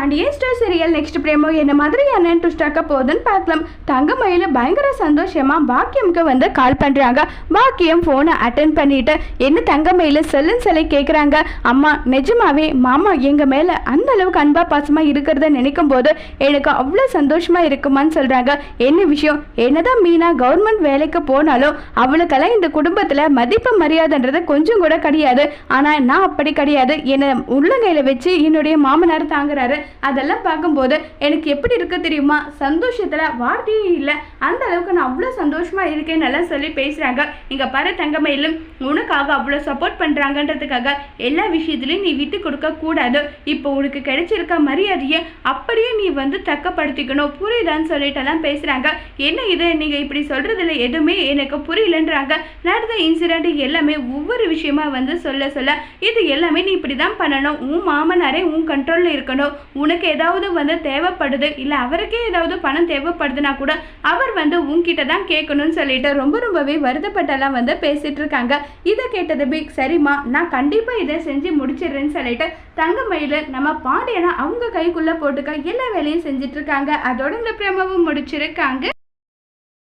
தாண்டி store serial next பிரேமோ என்ன மாதிரியான ட்விஸ்டாக்க போகுதுன்னு பார்க்கலாம். தங்கமயில பயங்கர சந்தோஷமா பாக்கியம்க்கு வந்து கால் பண்றாங்க. பாக்கியம் போனை அட்டன் பண்ணிட்டு என்ன தங்கமயில செல்லுன்னு சொல்லி கேட்குறாங்க அம்மா நிஜமாவே மாமா எங்க மேல அந்த அளவுக்கு அன்பா பாசமா இருக்கிறத நினைக்கும் போது எனக்கு அவ்வளோ சந்தோஷமா இருக்குமான்னு சொல்றாங்க. என்ன விஷயம்? என்னதான் மீனா கவர்மெண்ட் வேலைக்கு போனாலும் அவளுக்கெல்லாம் இந்த குடும்பத்துல மதிப்பு மரியாதைன்றது கொஞ்சம் கூட கிடையாது. ஆனா நான் அப்படி கிடையாது. என்னை உள்ளங்கையில வச்சு என்னுடைய மாமனார் தாங்குறாரு. அதெல்லாம் பார்க்கும்போது எனக்கு எப்படி இருக்க தெரியுமா? சந்தோஷத்தில் வார்த்தையே இல்லை. அந்த அளவுக்கு நான் அவ்வளோ சந்தோஷமாக இருக்கேன்னு எல்லாம் சொல்லி பேசுகிறாங்க இங்கே பாரு தங்கமயிலும் உனக்காக அவ்வளோ சப்போர்ட் பண்ணுறாங்கன்றதுக்காக எல்லா விஷயத்துலையும் நீ விட்டு கொடுக்கக்கூடாது இப்போ உனக்கு கிடைச்சிருக்க மரியாதையை அப்படியே நீ வந்து தக்கப்படுத்திக்கணும். புரியுதான்னு சொல்லிட்டு எல்லாம் என்ன இது? நீங்கள் இப்படி சொல்றதுல எதுவுமே எனக்கு புரியலன்றாங்க. நடந்த இன்சிடென்ட் எல்லாமே ஒவ்வொரு விஷயமா வந்து சொல்ல சொல்ல இது எல்லாமே நீ இப்படி தான் பண்ணணும். உன் மாமனாரே உன் கண்ட்ரோலில் இருக்கணும். உனக்கு ஏதாவது வந்து தேவைப்படுது இல்லை அவருக்கே ஏதாவது பணம் தேவைப்படுதுன்னா கூட அவர் வந்து உன்கிட்ட தான் கேட்கணும்னு சொல்லிட்டு ரொம்ப ரொம்பவே வருத்தப்பட்டெல்லாம் வந்து பேசிகிட்டு இருக்காங்க. இதை கேட்டது பிக் சரிம்மா நான் கண்டிப்பாக இதை செஞ்சு முடிச்சிடுறேன்னு சொல்லிட்டு தங்கமயில நம்ம பாண்டியனை அவங்க கைக்குள்ளே போட்டுக்க எல்லா வேலையும் செஞ்சிட்ருக்காங்க அதோட இந்த பிரமவும் முடிச்சிருக்காங்க.